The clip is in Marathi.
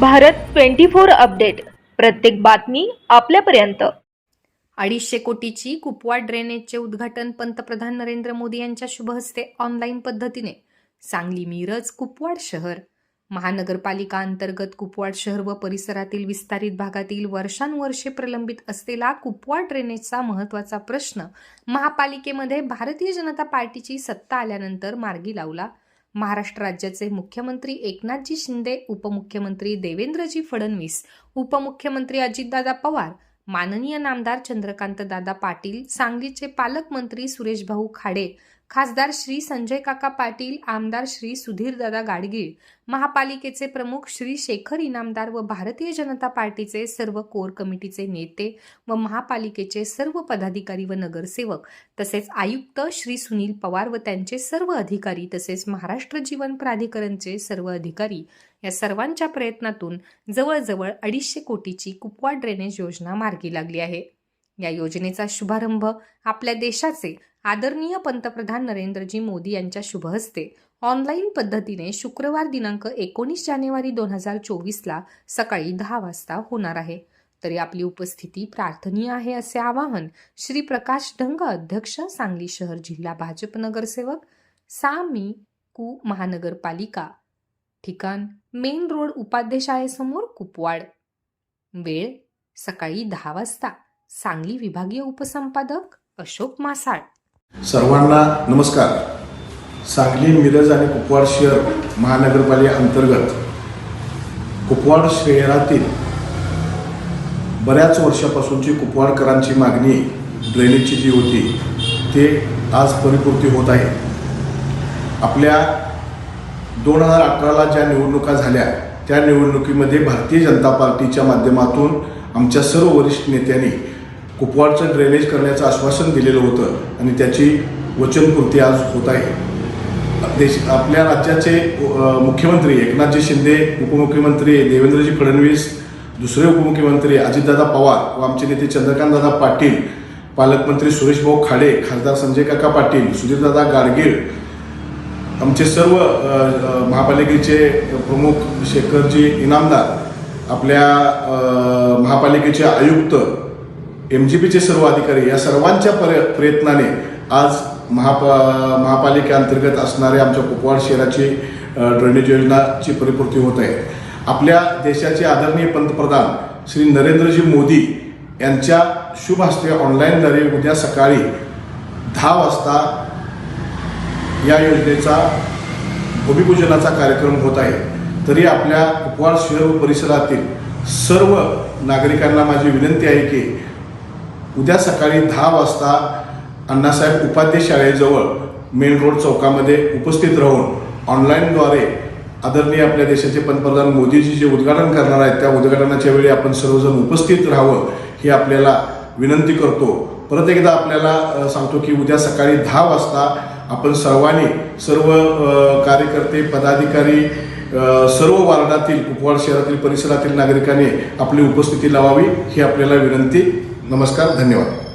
Bharat twenty four update. प्रत्येक बातमी आपल्यापर्यंत. अडीचशे कोटीची कुपवाड ड्रेनेजचे उद्घाटन पंतप्रधान नरेंद्र मोदी यांच्या शुभहस्ते ऑनलाईन पद्धतीने. सांगली मिरज कुपवाड शहर. महानगरपालिका अंतर्गत कुपवाड शहर व परिसरातील विस्तारित भागातील वर्षानुवर्षे प्रलंबित असलेला कुपवाड ड्रेनेजचा महत्त्वाचा प्रश्न महापालिकेमध्ये भारतीय जनता पार्टीची सत्ता आल्यानंतर मार्गी लावला. महाराष्ट्र राज्याचे मुख्यमंत्री एकनाथजी शिंदे उपमुख्यमंत्री देवेंद्रजी फडणवीस उपमुख्यमंत्री अजितदादा पवार माननीय नामदार चंद्रकांतदादा पाटील सांगलीचे पालकमंत्री सुरेशभाऊ खाडे खासदार श्री संजय काका पाटील आमदार श्री सुधीरदादा गाडगीळ महापालिकेचे प्रमुख श्री शेखर इनामदार व भारतीय जनता पार्टीचे सर्व कोर कमिटीचे नेते व महापालिकेचे सर्व पदाधिकारी व नगरसेवक तसेच आयुक्त श्री सुनील पवार व त्यांचे सर्व अधिकारी तसेच महाराष्ट्र जीवन प्राधिकरणचे सर्व अधिकारी या सर्वांच्या प्रयत्नातून जवळजवळ अडीचशे कोटीची कुपवा ड्रेनेज योजना मार्गी लागली आहे. या योजनेचा शुभारंभ आपल्या देशाचे आदरणीय पंतप्रधान नरेंद्रजी मोदी यांच्या शुभ हस्ते ऑनलाईन पद्धतीने शुक्रवार दिनांक एकोणीस जानेवारी दोन हजार चोवीसला सकाळी दहा वाजता होणार आहे. तरी आपली उपस्थिती प्रार्थनीय आहे असे आवाहन श्री प्रकाश ढंग अध्यक्ष सांगली शहर जिल्हा भाजप नगरसेवक सा मी कु महानगरपालिका ठिकाण मेन रोड उपाध्ये शाळेसमोर कुपवाड. वेळ सकाळी दहा वाजता. सांगली विभागीय उपसंपादक अशोक मासाळ. सर्वांना नमस्कार. सांगली मिरज आणि कुपवाड शहर महानगरपालिका अंतर्गत कुपवाड शहरातील बऱ्याच वर्षापासूनची कुपवाडकरांची मागणी ड्रेनेजची जी होती ते आज परिपूर्ती होत आहे. आपल्या दोन हजार अठराला ज्या निवडणुका झाल्या त्या निवडणुकीमध्ये भारतीय जनता पार्टीच्या माध्यमातून आमच्या सर्व वरिष्ठ नेत्यांनी कुपवाडचं ड्रेनेज करण्याचं आश्वासन दिलेलं होतं आणि त्याची वचनपूर्ती आज होत आहे. देश आपल्या राज्याचे मुख्यमंत्री एकनाथजी शिंदे उपमुख्यमंत्री देवेंद्रजी फडणवीस दुसरे उपमुख्यमंत्री अजितदादा पवार व आमचे नेते चंद्रकांतदादा पाटील पालकमंत्री सुरेशभाऊ खाडे खासदार संजय काका पाटील सुधीरदादा गाडगीळ आमचे सर्व महापालिकेचे प्रमुख शेखरजी इनामदार आपल्या महापालिकेचे आयुक्त एम जी पीचे सर्व अधिकारी या सर्वांच्या पर प्रयत्नाने आज महापा महापालिकेअंतर्गत असणाऱ्या आमच्या कुपवाड शहराची ड्रेनेज योजनाची परिपूर्ती होत आहे. आपल्या देशाचे आदरणीय पंतप्रधान श्री नरेंद्रजी मोदी यांच्या शुभ हस्ते ऑनलाईनद्वारे उद्या सकाळी दहा वाजता या योजनेचा भूमिपूजनाचा कार्यक्रम होत आहे. तरी आपल्या कुपवाड शहर परिसरातील सर्व नागरिकांना माझी विनंती आहे की उद्या सकाळी दहा वाजता अण्णासाहेब उपाध्य शाळेजवळ मेन रोड चौकामध्ये उपस्थित राहून ऑनलाईनद्वारे आदरणीय आपल्या देशाचे पंतप्रधान मोदीजी जे उद्घाटन करणार आहेत त्या उद्घाटनाच्या वेळी आपण सर्वजण उपस्थित राहावं ही आपल्याला विनंती करतो. परत एकदा आपल्याला सांगतो की उद्या सकाळी दहा वाजता आपण सर्वांनी सर्व कार्यकर्ते पदाधिकारी सर्व वार्डातील कुपवाड शहरातील परिसरातील नागरिकांनी आपली उपस्थिती लावावी ही आपल्याला विनंती. नमस्कार धन्यवाद.